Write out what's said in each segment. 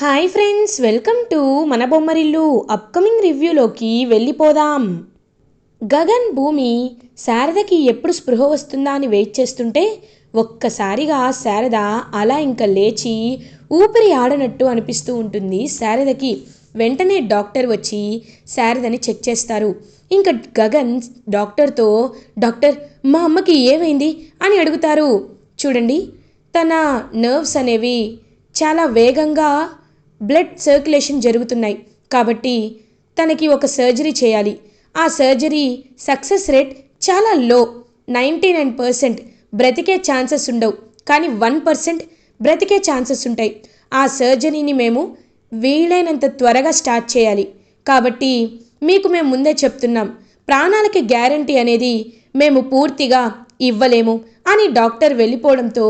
Hi friends welcome to మన Bommarillu upcoming రివ్యూలోకి వెళ్ళిపోదాం. గగన్ భూమి శారదకి ఎప్పుడు స్పృహ వస్తుందా అని వెయిట్ చేస్తుంటే ఒక్కసారిగా శారద అలా ఇంకా లేచి ఊపిరి ఆడనట్టు అనిపిస్తూ ఉంటుంది శారదకి. వెంటనే డాక్టర్ వచ్చి శారదని చెక్ చేస్తారు. ఇంకా గగన్ డాక్టర్తో డాక్టర్ మా అమ్మకి ఏమైంది? అని అడుగుతారు. చూడండి తన నర్వ్స్ అనేవి చాలా వేగంగా బ్లడ్ సర్క్యులేషన్ జరుగుతున్నాయి. కాబట్టి తనకి ఒక సర్జరీ చేయాలి. ఆ సర్జరీ సక్సెస్ రేట్ చాలా లో నైంటీ నైన్ పర్సెంట్ బ్రతికే ఛాన్సెస్ ఉండవు. కానీ వన్ పర్సెంట్ బ్రతికే ఛాన్సెస్ ఉంటాయి. ఆ సర్జరీని మేము వీలైనంత త్వరగా స్టార్ట్ చేయాలి. కాబట్టి మీకు మేము ముందే చెప్తున్నాం. ప్రాణాలకి గ్యారంటీ అనేది మేము పూర్తిగా ఇవ్వలేము అని డాక్టర్ వెళ్ళిపోవడంతో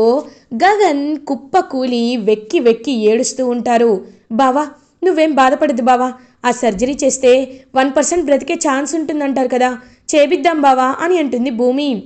గగన్ కుప్ప కూలి వెక్కి వెక్కి ఏడుస్తూ ఉంటారు. బావా నువ్వేం బాధపడద్దు బావా. ఆ సర్జరీ చేస్తే వన్ పర్సెంట్ బ్రతికే ఛాన్స్ ఉంటుందంటారు కదా. చేపిద్దాం బావా అని అంటుంది భూమి.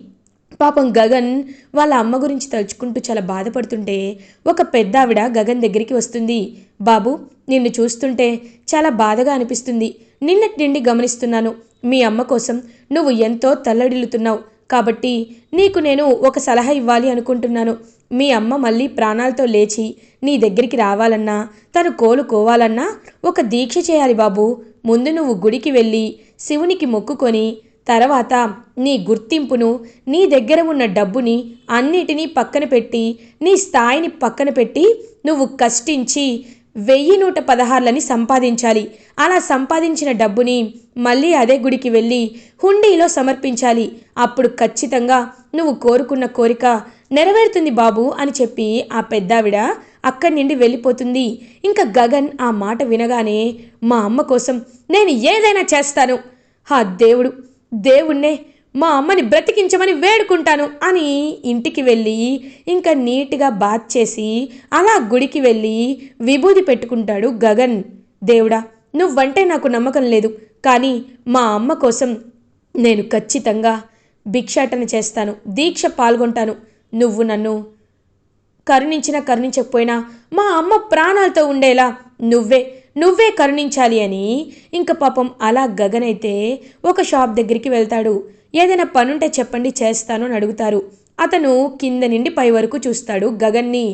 పాపం గగన్ వాళ్ళ అమ్మ గురించి తలుచుకుంటూ చాలా బాధపడుతుంటే ఒక పెద్ద ఆవిడ గగన్ దగ్గరికి వస్తుంది. బాబు నిన్ను చూస్తుంటే చాలా బాధగా అనిపిస్తుంది. నిన్నటి నుండి గమనిస్తున్నాను. మీ అమ్మ కోసం నువ్వు ఎంతో తల్లడిల్లుతున్నావు. కాబట్టి నీకు నేను ఒక సలహా ఇవ్వాలి అనుకుంటున్నాను. మీ అమ్మ మళ్ళీ ప్రాణాలతో లేచి నీ దగ్గరికి రావాలన్నా తను కోలుకోవాలన్నా ఒక దీక్ష చేయాలి బాబు. ముందు నువ్వు గుడికి వెళ్ళి శివునికి మొక్కుకొని తర్వాత నీ గుర్తింపును నీ దగ్గర ఉన్న డబ్బుని అన్నిటినీ పక్కన పెట్టి నీ స్థాయిని పక్కన పెట్టి నువ్వు కష్టించి వెయ్యి నూట పదహారులని సంపాదించాలి. అలా సంపాదించిన డబ్బుని మళ్ళీ అదే గుడికి వెళ్ళి హుండీలో సమర్పించాలి. అప్పుడు ఖచ్చితంగా నువ్వు కోరుకున్న కోరిక నెరవేరుతుంది బాబు అని చెప్పి ఆ పెద్దావిడ అక్కడి నుండి వెళ్ళిపోతుంది. ఇంకా గగన్ ఆ మాట వినగానే మా అమ్మ కోసం నేను ఏదైనా చేస్తాను. ఆ దేవుడు దేవుణ్ణే మా అమ్మని బ్రతికించమని వేడుకుంటాను అని ఇంటికి వెళ్ళి ఇంకా నీట్గా బాత్ చేసి అలా గుడికి వెళ్ళి విభూది పెట్టుకుంటాడు గగన్. దేవుడా నువ్వంటే నాకు నమ్మకం లేదు కానీ మా అమ్మ కోసం నేను ఖచ్చితంగా భిక్షాటన చేస్తాను దీక్ష పాల్గొంటాను. నువ్వు నన్ను కరుణించినా కరుణించకపోయినా మా అమ్మ ప్రాణాలతో ఉండేలా నువ్వే నువ్వే కరుణించాలి అని ఇంక పాపం అలా గగనైతే ఒక షాప్ దగ్గరికి వెళ్తాడు. ఏదైనా పనుంటే చెప్పండి చేస్తాను అని అడుగుతారు. అతను కింద నుండి పై వరకు చూస్తాడు. గగన్ని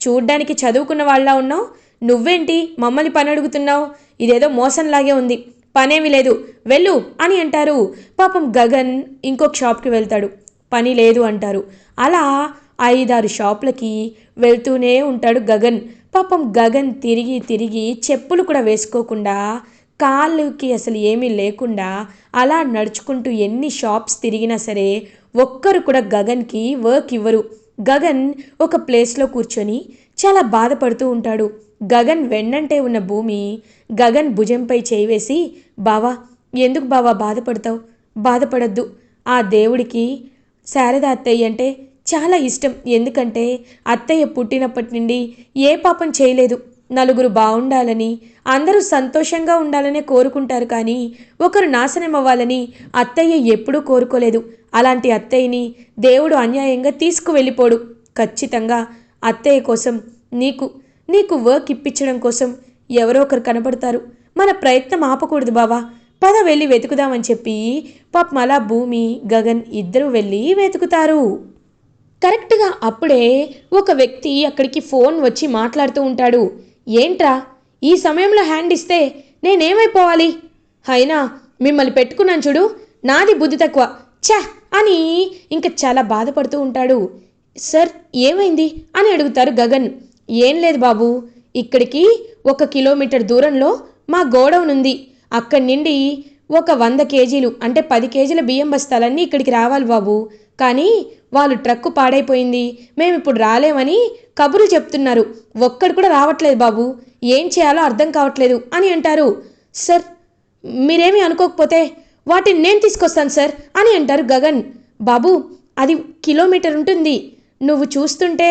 చూడ్డానికి చదువుకున్న వాళ్ళ ఉన్నావు? నువ్వేంటి మమ్మల్ని పని అడుగుతున్నావు? ఇదేదో మోసంలాగే ఉంది. పనేమి లేదు. వెళ్ళు అని అంటారు. పాపం గగన్ ఇంకొక షాప్కి వెళ్తాడు. పని లేదు అంటారు. అలా ఐదారు షాపులకి వెళ్తూనే ఉంటాడు గగన్. పాపం గగన్ తిరిగి తిరిగి చెప్పులు కూడా వేసుకోకుండా కాళ్ళకి అసలు ఏమీ లేకుండా అలా నడుచుకుంటూ ఎన్ని షాప్స్ తిరిగినా సరే ఒక్కరు కూడా గగన్కి వర్క్ ఇవ్వరు. గగన్ ఒక ప్లేస్లో కూర్చొని చాలా బాధపడుతూ ఉంటాడు. గగన్ వెన్నంటే ఉన్న భూమి గగన్ భుజంపై చేయివేసి బావా ఎందుకు బావా బాధపడతావు? బాధపడద్దు. ఆ దేవుడికి శారద అత్తయ్య అంటే చాలా ఇష్టం. ఎందుకంటే అత్తయ్య పుట్టినప్పటి నుండి ఏ పాపం చేయలేదు. నలుగురు బాగుండాలని అందరూ సంతోషంగా ఉండాలనే కోరుకుంటారు కానీ ఒకరు నాశనం అవ్వాలని అత్తయ్య ఎప్పుడూ కోరుకోలేదు. అలాంటి అత్తయ్యని దేవుడు అన్యాయంగా తీసుకువెళ్ళిపోడు. ఖచ్చితంగా అత్తయ్య కోసం నీకు నీకు వర్క్ ఇప్పించడం కోసం ఎవరో ఒకరు కనపడతారు మన ప్రయత్నం ఆపకూడదు బావా. పద వెళ్ళి వెతుకుదామని చెప్పి పాపం అలా భూమి గగన్ ఇద్దరు వెళ్ళి వెతుకుతారు. కరెక్ట్గా అప్పుడే ఒక వ్యక్తి అక్కడికి ఫోన్ వచ్చి మాట్లాడుతూ ఉంటాడు. ఏంట్రా ఈ సమయంలో హ్యాండ్ ఇస్తే నేనేమైపోవాలి? అయినా మిమ్మల్ని పెట్టుకున్నాను చూడు నాది బుద్ధి తక్కువ. ఛ! అని ఇంకా చాలా బాధపడుతూ ఉంటాడు. సార్ ఏమైంది? అని అడుగుతారు గగన్. ఏం లేదు బాబు ఇక్కడికి ఒక కిలోమీటర్ దూరంలో మా గోడౌన్ ఉంది. అక్కడి నుండి ఒక వంద కేజీలు అంటే పది కేజీల బియ్యం బస్తాలన్నీ ఇక్కడికి రావాలి బాబు. కానీ వాళ్ళు ట్రక్కు పాడైపోయింది. మేము ఇప్పుడు రాలేమని కబుర్లు చెప్తున్నారు. ఒక్కడు కూడా రావట్లేదు బాబు. ఏం చేయాలో అర్థం కావట్లేదు అని అంటారు. సార్ మీరేమీ అనుకోకపోతే వాటిని నేను తీసుకొస్తాను సార్ అని అంటారు గగన్. బాబు అది కిలోమీటర్ ఉంటుంది. నువ్వు చూస్తుంటే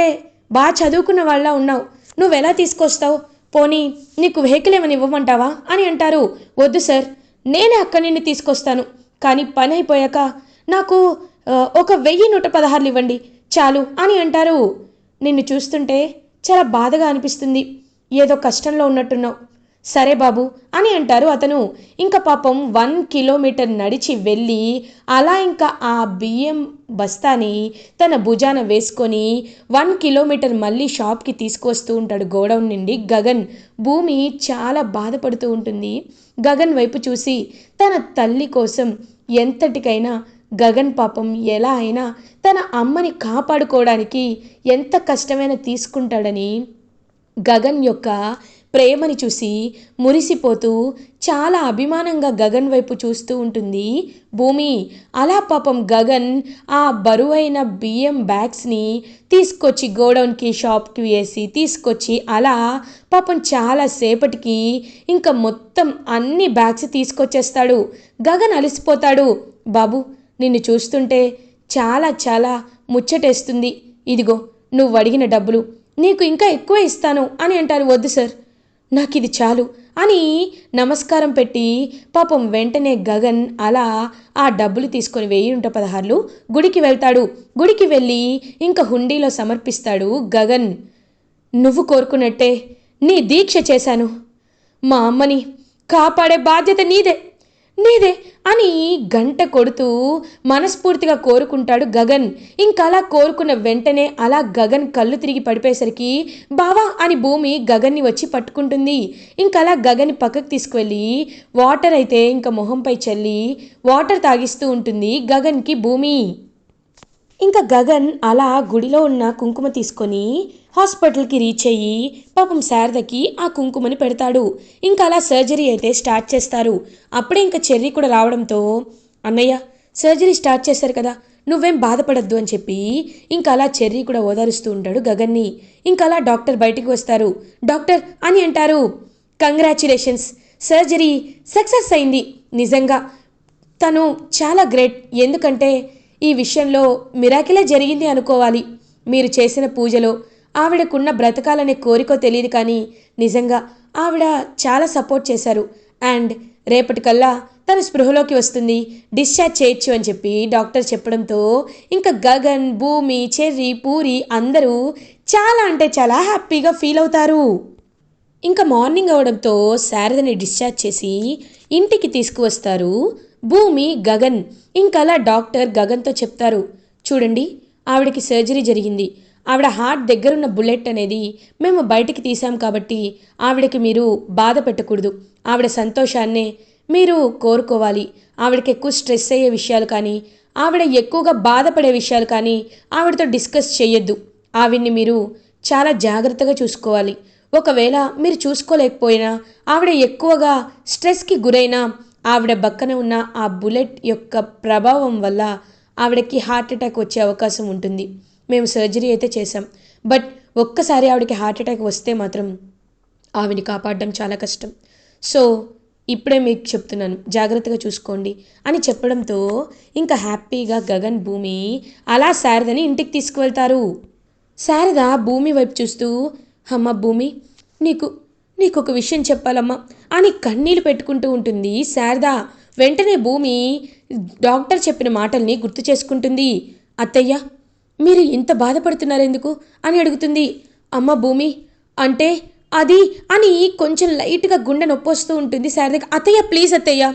బాగా చదువుకున్న వాళ్ళ ఉన్నావు. నువ్వు ఎలా తీసుకొస్తావు? పోనీ నీకు వెహికల్ ఏమైనా ఇవ్వమంటావా? అని అంటారు. వద్దు సార్ నేనే అక్క నిన్ను తీసుకొస్తాను. కానీ పని అయిపోయాక నాకు ఒక వెయ్యి నూట పదహారులు ఇవ్వండి. చాలు అని అంటారు. నిన్ను చూస్తుంటే చాలా బాధగా అనిపిస్తుంది. ఏదో కష్టంలో ఉన్నట్టున్నావు. సరే బాబు అని అంటారు అతను. ఇంకా పాపం వన్ కిలోమీటర్ నడిచి వెళ్ళి అలా ఇంకా ఆ బియ్యం బస్తాని తన భుజాన వేసుకొని వన్ కిలోమీటర్ మళ్ళీ షాప్కి తీసుకొస్తూ ఉంటాడు గోడౌన్ నుండి. గగన్ భూమి చాలా బాధపడుతూ ఉంటుంది. గగన్ వైపు చూసి తన తల్లి కోసం ఎంతటికైనా గగన్ పాపం ఎలా అయినా తన అమ్మని కాపాడుకోవడానికి ఎంత కష్టమైనా తీసుకుంటాడని గగన్ యొక్క ప్రేమని చూసి మురిసిపోతూ చాలా అభిమానంగా గగన్ వైపు చూస్తూ ఉంటుంది. భూమి అలా పాపం గగన్ ఆ బరువైన బియ్యం బ్యాగ్స్ని తీసుకొచ్చి గోడౌన్కి షాప్కి వేసి తీసుకొచ్చి అలా పాపం చాలా సేపటికి ఇంకా మొత్తం అన్ని బ్యాగ్స్ తీసుకొచ్చేస్తాడు. గగన్ అలసిపోతాడు. బాబు నిన్ను చూస్తుంటే చాలా చాలా ముచ్చటేస్తుంది. ఇదిగో నువ్వు అడిగిన డబ్బులు. నీకు ఇంకా ఎక్కువ ఇస్తాను అని అంటారు. వద్దు సార్ నాకు ఇది చాలు అని నమస్కారం పెట్టి పాపం వెంటనే గగన్ అలా ఆ డబ్బులు తీసుకొని వెయ్యి ఉంట పదహారులు గుడికి వెళ్తాడు. గుడికి వెళ్ళి ఇంకా హుండీలో సమర్పిస్తాడు గగన్. నువ్వు కోరుకున్నట్టే నీ దీక్ష చేశాను. మా అమ్మని కాపాడే బాధ్యత నీదే. నీదే అని గంట కొడుతూ మనస్ఫూర్తిగా కోరుకుంటాడు గగన్. ఇంకలా కోరుకున్న వెంటనే అలా గగన్ కళ్ళు తిరిగి పడిపోయేసరికి బావా అని భూమి గగన్ని వచ్చి పట్టుకుంటుంది. ఇంకలా గగన్ పక్కకు తీసుకువెళ్ళి వాటర్ అయితే ఇంకా మొహంపై చల్లి వాటర్ తాగిస్తూ ఉంటుంది గగన్కి భూమి. ఇంకా గగన్ అలా గుడిలో ఉన్న కుంకుమ తీసుకొని హాస్పిటల్కి రీచ్ అయ్యి పాపం శారదకి ఆ కుంకుమని పెడతాడు. ఇంకా అలా సర్జరీ అయితే స్టార్ట్ చేస్తారు. అప్పుడే ఇంకా చెర్రీ కూడా రావడంతో అన్నయ్య సర్జరీ స్టార్ట్ చేశారు కదా నువ్వేం బాధపడద్దు అని చెప్పి ఇంకా అలా చెర్రీ కూడా ఓదారుస్తూ ఉంటాడు గగన్ని. ఇంకా అలా డాక్టర్ బయటికి వస్తారు. డాక్టర్ అని అంటారు. కంగ్రాచులేషన్స్ సర్జరీ సక్సెస్ అయింది. నిజంగా తను చాలా గ్రేట్. ఎందుకంటే ఈ విషయంలో మిరాకిలే జరిగింది అనుకోవాలి. మీరు చేసిన పూజలో ఆవిడకున్న బ్రతకాలనే కోరికో తెలియదు కానీ నిజంగా ఆవిడ చాలా సపోర్ట్ చేశారు. అండ్ రేపటికల్లా తను స్పృహలోకి వస్తుంది. డిశ్చార్జ్ చేయొచ్చు అని చెప్పి డాక్టర్ చెప్పడంతో ఇంకా గగన్ భూమి చెర్రి పూరి అందరూ చాలా అంటే చాలా హ్యాపీగా ఫీల్ అవుతారు. ఇంకా మార్నింగ్ అవడంతో శారదని డిశ్చార్జ్ చేసి ఇంటికి తీసుకువస్తారు. భూమి గగన్ ఇంకా అలా డాక్టర్ గగన్తో చెప్తారు. చూడండి ఆవిడకి సర్జరీ జరిగింది. ఆవిడ హార్ట్ దగ్గరున్న బుల్లెట్ అనేది మేము బయటికి తీసాం కాబట్టి ఆవిడకి మీరు బాధ పెట్టకూడదు. ఆవిడ సంతోషాన్నే మీరు కోరుకోవాలి. ఆవిడకి ఎక్కువ స్ట్రెస్ అయ్యే విషయాలు కానీ ఆవిడ ఎక్కువగా బాధపడే విషయాలు కానీ ఆవిడతో డిస్కస్ చేయొద్దు. ఆవిడ్ని మీరు చాలా జాగ్రత్తగా చూసుకోవాలి. ఒకవేళ మీరు చూసుకోలేకపోయినా ఆవిడ ఎక్కువగా స్ట్రెస్కి గురైనా ఆవిడ పక్కన ఉన్న ఆ బుల్లెట్ యొక్క ప్రభావం వల్ల ఆవిడకి హార్ట్ అటాక్ వచ్చే అవకాశం ఉంటుంది. మేము సర్జరీ అయితే చేసాం బట్ ఒక్కసారి ఆవిడకి హార్ట్ అటాక్ వస్తే మాత్రం ఆవిని కాపాడడం చాలా కష్టం. సో ఇప్పుడే మీకు చెప్తున్నాను జాగ్రత్తగా చూసుకోండి అని చెప్పడంతో ఇంకా హ్యాపీగా గగన్ భూమి అలా శారదని ఇంటికి తీసుకువెళ్తారు. శారద భూమి వైపు చూస్తూ అమ్మ భూమి నీకు నీకు ఒక విషయం చెప్పాలమ్మా అని కన్నీళ్ళు పెట్టుకుంటూ ఉంటుంది శారద. వెంటనే భూమి డాక్టర్ చెప్పిన మాటల్ని గుర్తు చేసుకుంటుంది. అత్తయ్య మీరు ఇంత బాధపడుతున్నారెందుకు అని అడుగుతుంది. అమ్మ భూమి అంటే అది అని కొంచెం లైట్గా గుండె నొప్పొస్తూ ఉంటుంది శారదకి అత్తయ్య ప్లీజ్ అత్తయ్య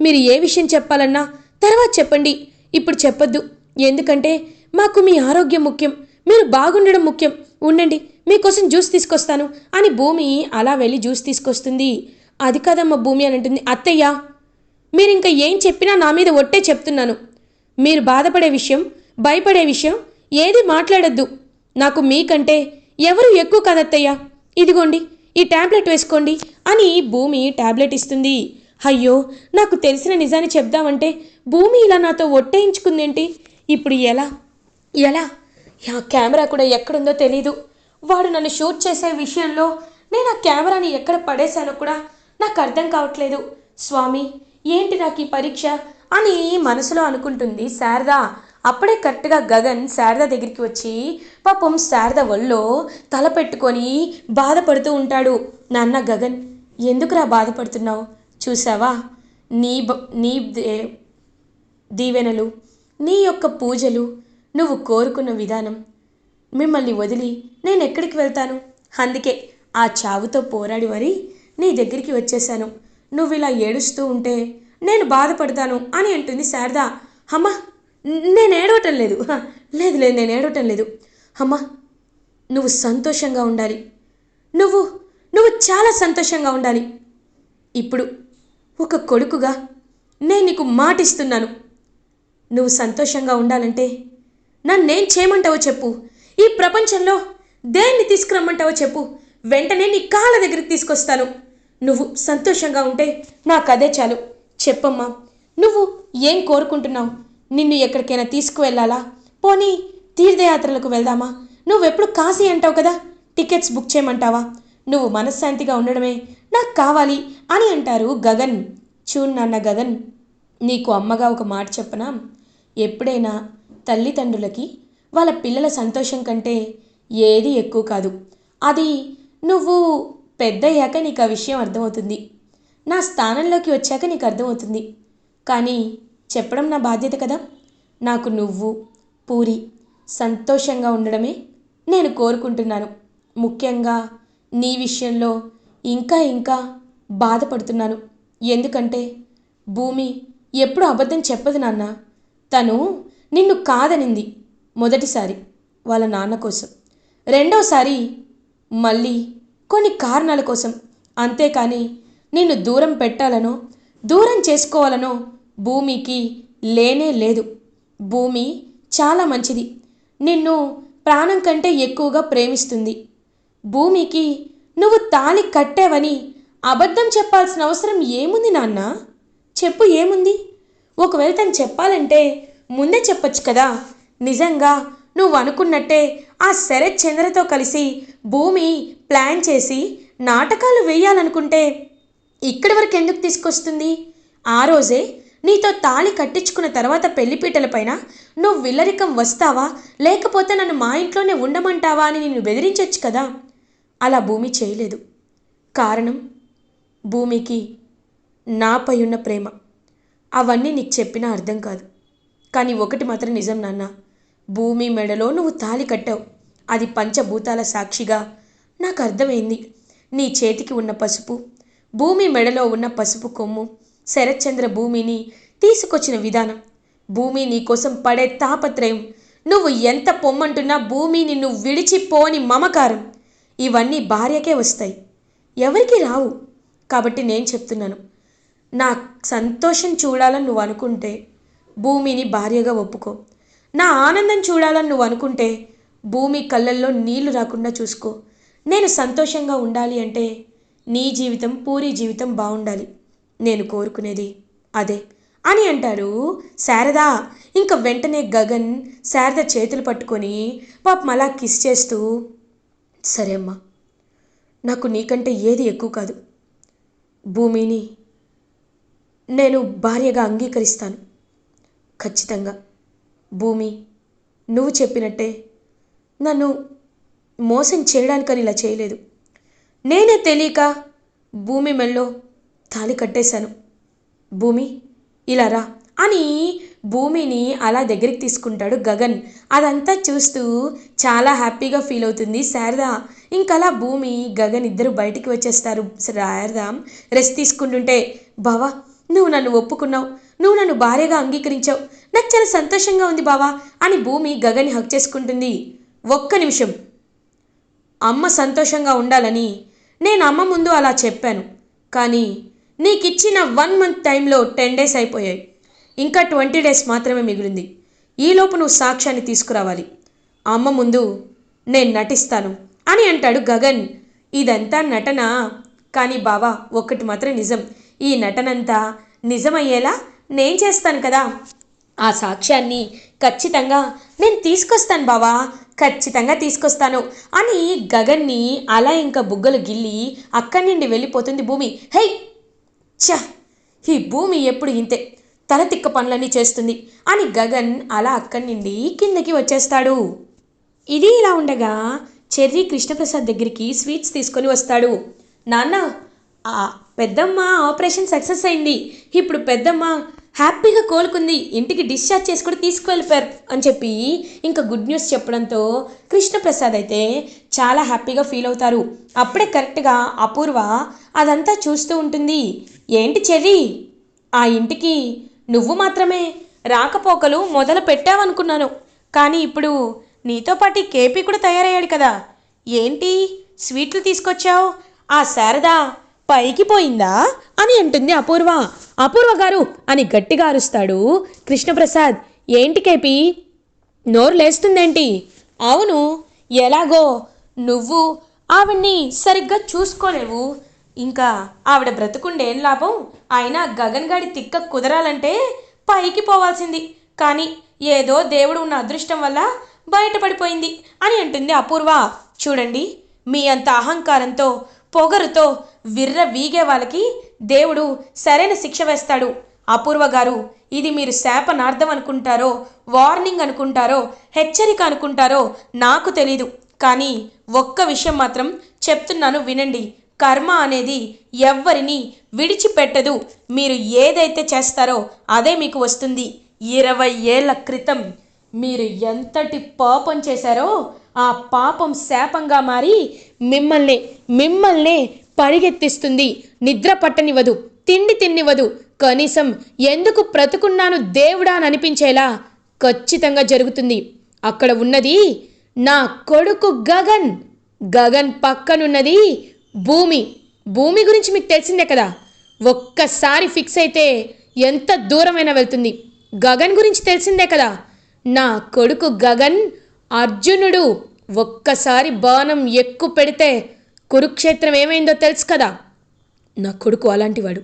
మీరు ఏ విషయం చెప్పాలన్నా తర్వాత చెప్పండి. ఇప్పుడు చెప్పొద్దు. ఎందుకంటే మాకు మీ ఆరోగ్యం ముఖ్యం మీరు బాగుండడం ముఖ్యం. ఉండండి మీకోసం జ్యూస్ తీసుకొస్తాను అని భూమి అలా వెళ్ళి జ్యూస్ తీసుకొస్తుంది. అది కాదమ్మ భూమి అని అంటుంది. అత్తయ్య మీరు ఇంకా ఏం చెప్పినా నా మీద ఒట్టే చెప్తున్నాను. మీరు బాధపడే విషయం భయపడే విషయం ఏది మాట్లాడొద్దు. నాకు మీకంటే ఎవరు ఎక్కువ కాదత్తయ్యా? ఇదిగోండి ఈ టాబ్లెట్ వేసుకోండి అని భూమి టాబ్లెట్ ఇస్తుంది. అయ్యో నాకు తెలిసిన నిజాన్ని చెప్దామంటే భూమి ఇలా నాతో ఒట్టేయించుకుందేంటి? ఇప్పుడు ఎలా? ఎలా? ఆ కెమెరా కూడా ఎక్కడుందో తెలీదు. వాడు నన్ను షూట్ చేసే విషయంలో నేను ఆ కెమెరాని ఎక్కడ పడేశానో కూడా నాకు అర్థం కావట్లేదు. స్వామి ఏంటి నాకు ఈ పరీక్ష? అని మనసులో అనుకుంటుంది శారదా. అప్పుడే కరెక్ట్గా గగన్ శారద దగ్గరికి వచ్చి పాపం శారద ఒళ్ళో తల పెట్టుకొని బాధపడుతూ ఉంటాడు. నాన్న గగన్ ఎందుకురా బాధపడుతున్నావు? చూసావా? నీ బ నీ దే- దీవెనలు నీ యొక్క పూజలు నువ్వు కోరుకున్న విధానం. మిమ్మల్ని వదిలి నేను ఎక్కడికి వెళ్తాను? అందుకే ఆ చావుతో పోరాడి మరి నీ దగ్గరికి వచ్చేశాను నువ్వు ఇలా ఏడుస్తూ ఉంటే నేను బాధపడతాను అని అంటుంది శారద. అమ్మ నేను ఏడవటం లేదు. లేదు లేదు నేను ఏడవటం లేదు. అమ్మా నువ్వు సంతోషంగా ఉండాలి. నువ్వు నువ్వు చాలా సంతోషంగా ఉండాలి. ఇప్పుడు ఒక కొడుకుగా నేను నీకు మాటిస్తున్నాను. నువ్వు సంతోషంగా ఉండాలంటే నన్నేం చేయమంటావో చెప్పు. ఈ ప్రపంచంలో దేన్ని తీసుకురమ్మంటావో చెప్పు. వెంటనే నీ కాళ్ళ దగ్గరికి తీసుకొస్తాను. నువ్వు సంతోషంగా ఉంటే నాకు అదే చాలు. చెప్పమ్మా నువ్వు ఏం కోరుకుంటున్నావు? నిన్ను ఎక్కడికైనా తీసుకువెళ్ళాలా? పోనీ తీర్థయాత్రలకు వెళ్దామా? నువ్వెప్పుడు కాశీ అంటావు కదా? టికెట్స్ బుక్ చేయమంటావా? నువ్వు మనశ్శాంతిగా ఉండడమే నాకు కావాలి అని అంటారు గగన్. చూడు నాన్న గగన్ నీకు అమ్మగా ఒక మాట చెప్పనా? ఎప్పుడైనా తల్లిదండ్రులకి వాళ్ళ పిల్లల సంతోషం కంటే ఏది ఎక్కువ కాదు. అది నువ్వు పెద్దయ్యాక నీకు ఆ విషయం అర్థమవుతుంది. నా స్థానంలోకి వచ్చాక నీకు అర్థమవుతుంది. కానీ చెప్పడం నా బాధ్యత కదా? నాకు నువ్వు పూరి సంతోషంగా ఉండడమే నేను కోరుకుంటున్నాను. ముఖ్యంగా నీ విషయంలో ఇంకా ఇంకా బాధపడుతున్నాను. ఎందుకంటే భూమి ఎప్పుడు అబద్ధం చెప్పదు నాన్న. తను నిన్ను కాదనింది మొదటిసారి వాళ్ళ నాన్న కోసం. రెండోసారి మళ్ళీ కొన్ని కారణాల కోసం. అంతేకాని నిన్ను దూరం పెట్టాలనో దూరం చేసుకోవాలనో భూమికి లేనే లేదు. భూమి చాలా మంచిది. నిన్ను ప్రాణం కంటే ఎక్కువగా ప్రేమిస్తుంది. భూమికి నువ్వు తాళి కట్టావని అబద్ధం చెప్పాల్సిన అవసరం ఏముంది నాన్న? చెప్పు ఏముంది? ఒకవేళ తను చెప్పాలంటే ముందే చెప్పొచ్చు కదా. నిజంగా నువ్వు అనుకున్నట్టే ఆ శరత్ చంద్రతో కలిసి భూమి ప్లాన్ చేసి నాటకాలు వేయాలనుకుంటే ఇక్కడి వరకు ఎందుకు తీసుకొస్తుంది? ఆ రోజే నీతో తాళి కట్టించుకున్న తర్వాత పెళ్ళిపీటలపైన నువ్వు విల్లరికం వస్తావా? లేకపోతే నన్ను మా ఇంట్లోనే ఉండమంటావా అని నిన్ను బెదిరించొచ్చు కదా? అలా భూమి చేయలేదు. కారణం? భూమికి నాపై ఉన్న ప్రేమ. అవన్నీ నీకు చెప్పినా అర్థం కాదు. కానీ ఒకటి మాత్రం నిజం నాన్న. భూమి మెడలో నువ్వు తాళి కట్టావు. అది పంచభూతాల సాక్షిగా నాకు అర్థమైంది. నీ చేతికి ఉన్న పసుపు భూమి మెడలో ఉన్న పసుపు కొమ్ము శరత్చంద్ర భూమిని తీసుకొచ్చిన విధానం. భూమి నీకోసం పడే తాపత్రయం. నువ్వు ఎంత పొమ్మంటున్నా భూమి నిన్ను విడిచిపోని మమకారం. ఇవన్నీ భార్యకే వస్తాయి. ఎవరికి రావు. కాబట్టి నేను చెప్తున్నాను. నా సంతోషం చూడాలని నువ్వు అనుకుంటే భూమిని భార్యగా ఒప్పుకో. నా ఆనందం చూడాలని నువ్వు అనుకుంటే భూమి కళ్ళల్లో నీళ్ళు రాకుండా చూసుకో. నేను సంతోషంగా ఉండాలి అంటే నీ జీవితం పూరి జీవితం బాగుండాలి. నేను కోరుకునేది అదే అని అంటారు శారద. ఇంకా వెంటనే గగన్ శారద చేతులు పట్టుకొని పాపం అలా కిస్ చేస్తూ సరే అమ్మా నాకు నీకంటే ఏది ఎక్కువ కాదు. భూమిని నేను భార్యగా అంగీకరిస్తాను. ఖచ్చితంగా. భూమి నువ్వు చెప్పినట్టే. నన్ను మోసం చేయడానికని ఇలా చేయలేదు. నేనే తెలియక భూమి మెల్లో తాళి కట్టేశాను. భూమి ఇలా రా అని భూమిని అలా దగ్గరికి తీసుకుంటాడు గగన్. అదంతా చూస్తూ చాలా హ్యాపీగా ఫీల్ అవుతుంది శారద. ఇంకలా భూమి గగన్ ఇద్దరు బయటికి వచ్చేస్తారు. శారద రెస్ట్ తీసుకుంటుంటే బావా నువ్వు నన్ను ఒప్పుకున్నావు. నువ్వు నన్ను భార్యగా అంగీకరించావు. నాకు చాలా సంతోషంగా ఉంది బావా అని భూమి గగన్ని హక్ చేసుకుంటుంది. ఒక్క నిమిషం. అమ్మ సంతోషంగా ఉండాలని నేను అమ్మ ముందు అలా చెప్పాను. కానీ నీకు ఇచ్చిన వన్ మంత్ టైంలో టెన్ డేస్ అయిపోయాయి. ఇంకా ట్వంటీ డేస్ మాత్రమే మిగిలింది. ఈలోపు నువ్వు సాక్ష్యాన్ని తీసుకురావాలి. అమ్మ ముందు నేను నటిస్తాను అని అంటాడు గగన్. ఇదంతా నటన? కానీ బావా ఒక్కటి మాత్రం నిజం. ఈ నటనంతా నిజమయ్యేలా నేను చేస్తాను కదా. ఆ సాక్ష్యాన్ని ఖచ్చితంగా నేను తీసుకొస్తాను బావా ఖచ్చితంగా తీసుకొస్తాను అని గగన్ని అలా ఇంకా బుగ్గలు గిల్లి అక్కడి నుండి వెళ్ళిపోతుంది భూమి. హై! ఛ ఈ భూమి ఎప్పుడు ఇంతే? తల తిక్క పనులన్నీ చేస్తుంది. అని గగన్ అలా అక్కడి నుండి కిందకి వచ్చేస్తాడు. ఇది ఇలా ఉండగా చెర్రీ కృష్ణప్రసాద్ దగ్గరికి స్వీట్స్ తీసుకొని వస్తాడు. నాన్న పెద్దమ్మ ఆపరేషన్ సక్సెస్ అయింది. ఇప్పుడు పెద్దమ్మ హ్యాపీగా కోలుకుంది ఇంటికి డిశ్చార్జ్ చేసి కూడా తీసుకువెళ్ళిపోయారు అని చెప్పి ఇంకా గుడ్ న్యూస్ చెప్పడంతో కృష్ణప్రసాద్ అయితే చాలా హ్యాపీగా ఫీల్ అవుతారు. అప్పుడే కరెక్ట్గా అపూర్వ అదంతా చూస్తూ ఉంటుంది. ఏంటి చెర్రీ? ఆ ఇంటికి నువ్వు మాత్రమే రాకపోకలు మొదలు పెట్టావనుకున్నాను. కానీ ఇప్పుడు నీతో పాటు కేపీ కూడా తయారయ్యాడు కదా. ఏంటి? స్వీట్లు తీసుకొచ్చావు? ఆ శారదా పైకి పోయిందా? అని అంటుంది అపూర్వ. అపూర్వ గారు అని గట్టిగా అరుస్తాడు కృష్ణప్రసాద్. ఏంటి కేపీ? నోరు లేస్తుందేంటి? అవును. ఎలాగో? నువ్వు ఆవిడ్ని సరిగ్గా చూసుకోలేవు. ఇంకా ఆవిడ బ్రతుకుండేం లాభం? అయినా గగన్ గాడి తిక్క కుదరాలంటే పైకి పోవాల్సింది. కానీ ఏదో దేవుడు ఉన్న అదృష్టం వల్ల బయటపడిపోయింది అని అంటుంది అపూర్వ. చూడండి మీ అంత అహంకారంతో పొగరుతో విర్ర వీగే వాళ్ళకి దేవుడు సరైన శిక్ష వేస్తాడు. అపూర్వ గారు ఇది మీరు శాపనార్థం అనుకుంటారో వార్నింగ్ అనుకుంటారో హెచ్చరిక అనుకుంటారో నాకు తెలీదు. కానీ ఒక్క విషయం మాత్రం చెప్తున్నాను వినండి. కర్మ అనేది ఎవ్వరిని విడిచిపెట్టదు. మీరు ఏదైతే చేస్తారో అదే మీకు వస్తుంది. ఇరవై ఏళ్ళ క్రితం మీరు ఎంతటి పాపం చేశారో ఆ పాపం శాపంగా మారి మిమ్మల్ని మిమ్మల్నే పరిగెత్తిస్తుంది. నిద్ర పట్టనివ్వదు తిండి తిన్నివ్వదు. కనీసం ఎందుకు బ్రతుకున్నాను దేవుడా అని అనిపించేలా ఖచ్చితంగా జరుగుతుంది. అక్కడ ఉన్నది నా కొడుకు గగన్. గగన్ పక్కనున్నది భూమి. భూమి గురించి మీకు తెలిసిందే కదా. ఒక్కసారి ఫిక్స్ అయితే ఎంత దూరమైనా వెళ్తుంది. గగన్ గురించి తెలిసిందే కదా. నా కొడుకు గగన్ అర్జునుడు ఒక్కసారి బాణం ఎక్కువ పెడితే కురుక్షేత్రం ఏమైందో తెలుసు కదా? నా కొడుకు అలాంటివాడు.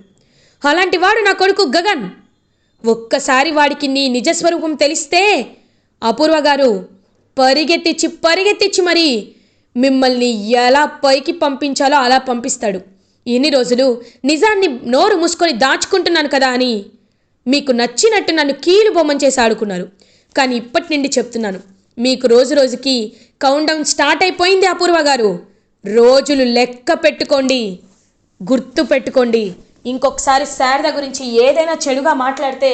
అలాంటివాడు నా కొడుకు గగన్. ఒక్కసారి వాడికి నీ నిజస్వరూపం తెలిస్తే అపూర్వ గారు పరిగెత్తిచ్చి పరిగెత్తిచ్చి మరి మిమ్మల్ని ఎలా పైకి పంపించాలో అలా పంపిస్తాడు. ఇన్ని రోజులు నిజాన్ని నోరు మూసుకొని దాచుకుంటున్నాను కదా అని మీకు నచ్చినట్టు నన్ను కీలు బొమ్మం చేసి ఆడుకున్నారు. కానీ ఇప్పటి నుండి చెప్తున్నాను. మీకు రోజు రోజుకి కౌంట్ డౌన్ స్టార్ట్ అయిపోయింది అపూర్వ గారు. రోజులు లెక్క పెట్టుకోండి. గుర్తు పెట్టుకోండి. ఇంకొకసారి శారద గురించి ఏదైనా చెడుగా మాట్లాడితే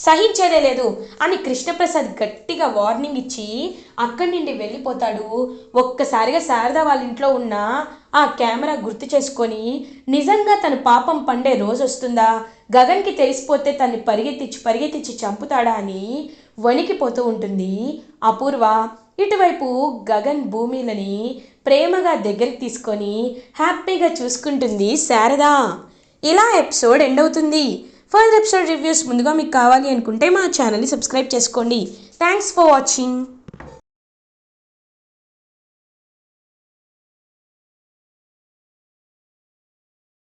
సహించేదే లేదు అని కృష్ణప్రసాద్ గట్టిగా వార్నింగ్ ఇచ్చి అక్కడి నుండి వెళ్ళిపోతాడు. ఒక్కసారిగా శారద వాళ్ళ ఇంట్లో ఉన్న ఆ కెమెరా గుర్తు చేసుకొని నిజంగా తన పాపం పండే రోజు వస్తుందా? గగన్కి తెలిసిపోతే తన్ని పరిగెత్తించి పరిగెత్తించి చంపుతాడా అని వణికిపోతూ ఉంటుంది. అపూర్వ ఇటువైపు గగన్ భూమిలని ప్రేమగా దగ్గరికి తీసుకొని హ్యాపీగా చూసుకుంటుంది శారదా. ఇలా ఎపిసోడ్ ఎండ్ అవుతుంది. ఫర్దర్ ఎపిసోడ్ రివ్యూస్ ముందుగా మీకు కావాలి అనుకుంటే మా ఛానల్ని సబ్స్క్రైబ్ చేసుకోండి. Thanks for watching.